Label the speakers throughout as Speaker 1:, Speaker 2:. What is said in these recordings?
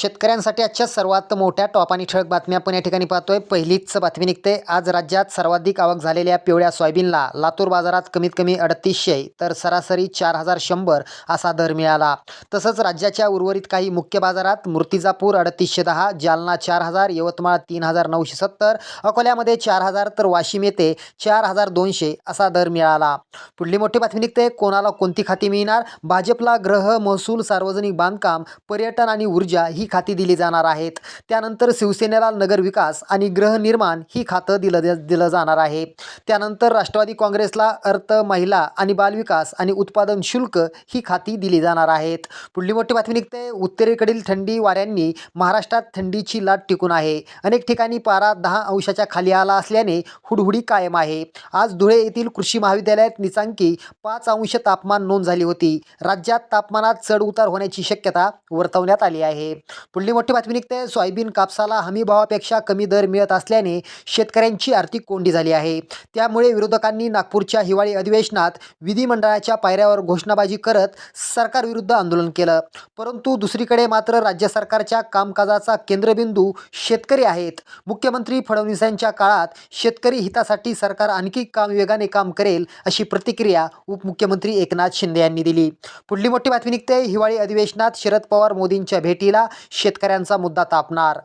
Speaker 1: शेतकऱ्यांसाठी आजच्या सर्वात मोठ्या टॉप आणि ठळक बातम्या आपण या ठिकाणी पाहतोय. पहिलीच बातमी निघते. आज राज्यात सर्वाधिक आवक झालेल्या पिवळ्या सोयाबीनला लातूर बाजारात कमीत कमी अडतीसशे तर सरासरी चार हजार शंभर असा दर मिळाला. तसंच राज्याच्या उर्वरित काही मुख्य बाजारात मूर्तिजापूर अडतीसशे दहा जालना चार हजार यवतमाळ तीन हजार नऊशे सत्तर अकोल्यामध्ये चार हजार तर वाशिम येथे चार हजार दोनशे असा दर मिळाला. पुढली मोठी बातमी निघते. कोणाला कोणती खाती मिळणार? भाजपला ग्रह महसूल सार्वजनिक बांधकाम पर्यटन आणि ऊर्जा ही खाती दिली जाणार आहेत. त्यानंतर शिवसेनेला नगरविकास आणि गृहनिर्माण ही खातं दिलं दिलं जाणार आहे. त्यानंतर राष्ट्रवादी काँग्रेसला अर्थ महिला आणि बालविकास आणि उत्पादन शुल्क ही खाती दिली जाणार आहेत. पुढली मोठी बातमी निघते. उत्तरेकडील थंडी वाऱ्यांनी महाराष्ट्रात थंडीची लाट टिकून आहे. अनेक ठिकाणी पारा दहा अंशाच्या खाली आला असल्याने हुडहुडी कायम आहे. आज धुळे येथील कृषी महाविद्यालयात निचांकी पाच अंश तापमान नोंद झाली होती. राज्यात तापमानात चढ उतार होण्याची शक्यता वर्तवण्यात आली आहे. पुढली मोठी बातमी निघते. सोयाबीन कापसाला हमी भावापेक्षा कमी दर मिळत असल्याने शेतकऱ्यांची आर्थिक कोंडी झाली आहे. त्यामुळे विरोधकांनी नागपूरच्या हिवाळी अधिवेशनात विधिमंडळाच्या पायऱ्यावर घोषणाबाजी करत सरकारविरुद्ध आंदोलन केलं. परंतु दुसरीकडे मात्र राज्य सरकारच्या कामकाजाचा केंद्रबिंदू शेतकरी आहेत. मुख्यमंत्री फडणवीसांच्या काळात शेतकरी हितासाठी सरकार आणखी काम वेगाने काम करेल अशी प्रतिक्रिया उपमुख्यमंत्री एकनाथ शिंदे यांनी दिली. पुढली मोठी बातमी निघते. हिवाळी अधिवेशनात शरद पवार मोदींच्या भेटीला शेतकऱ्यांचा मुद्दा तापणार.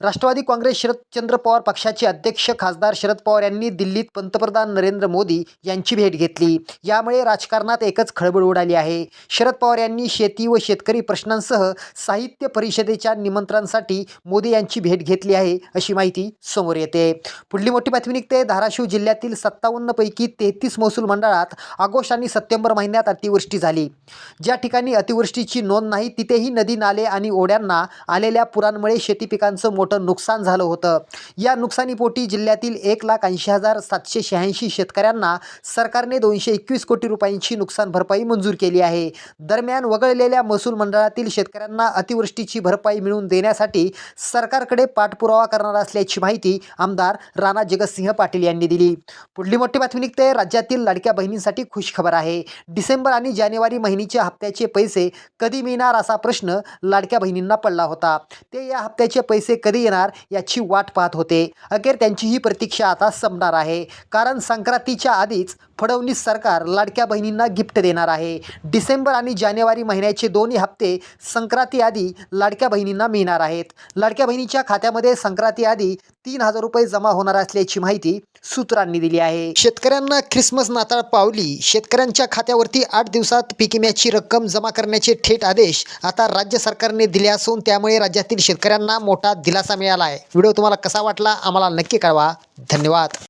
Speaker 1: राष्ट्रवादी काँग्रेस शरदचंद्र पवार पक्षाचे अध्यक्ष खासदार शरद पवार यांनी दिल्लीत पंतप्रधान नरेंद्र मोदी यांची भेट घेतली. यामुळे राजकारणात एकच खळबळ उडाली आहे. शरद पवार यांनी शेती व शेतकरी प्रश्नांसह साहित्य परिषदेच्या निमंत्रणासाठी मोदी यांची भेट घेतली आहे अशी माहिती समोर येते. पुढली मोठी बातमी निघते. धाराशिव जिल्ह्यातील सत्तावन्नपैकी तेहतीस महसूल मंडळात ऑगस्ट आणि सप्टेंबर महिन्यात अतिवृष्टी झाली. ज्या ठिकाणी अतिवृष्टीची नोंद नाही तिथेही नदी नाले आणि ओढ्यांना आलेल्या पुरांमुळे शेती पिकांचं मोठं नुकसान झालं होतं. या नुकसानीपोटी जिल्ह्यातील एक लाख ऐंशी हजार सातशे शहाऐंशी शेतकऱ्यांना सरकारने दोनशे एकवीस कोटी रुपयांची नुकसान भरपाई मंजूर केली आहे. दरम्यान वगळलेल्या महसूल मंडळातील शेतकऱ्यांना अतिवृष्टीची भरपाई मिळवून देण्यासाठी सरकारकडे पाठपुरावा करणार असल्याची माहिती आमदार राणा जगतसिंह पाटील यांनी दिली. पुढली मोठी बातमी निघते. राज्यातील लाडक्या बहिणींसाठी खुशखबर आहे. डिसेंबर आणि जानेवारी महिन्याच्या हप्त्याचे पैसे कधी मिळणार असा प्रश्न लाडक्या बहिणींना पडला होता. ते या हप्त्याचे पैसे कधी कधी येणार याची वाट पाहत होते. अखेर त्यांची ही प्रतीक्षा आता संपणार आहे. कारण संक्रांतीच्या आधीच फडणवीस सरकार लाडक्या बहिणींना गिफ्ट देणार आहे. डिसेंबर आणि जानेवारी महिन्याचे दोन्ही हप्ते संक्रांती आधी लाडक्या बहिणींना मिळणार आहेत. लाडक्या बहिणीच्या खात्यामध्ये संक्रांती आधी तीन हजार रुपये जमा होणार असल्याची माहिती सूत्रांनी दिली आहे. शेतकऱ्यांना ख्रिसमस नाताळ पावली. शेतकऱ्यांच्या खात्यावरती आठ दिवसात पीक विम्याची रक्कम जमा करण्याचे थेट आदेश आता राज्य सरकारने दिले असून त्यामुळे राज्यातील शेतकऱ्यांना मोठा दिलासा मिळाला आहे. व्हिडिओ तुम्हाला कसा वाटला आम्हाला नक्की कळवा. धन्यवाद.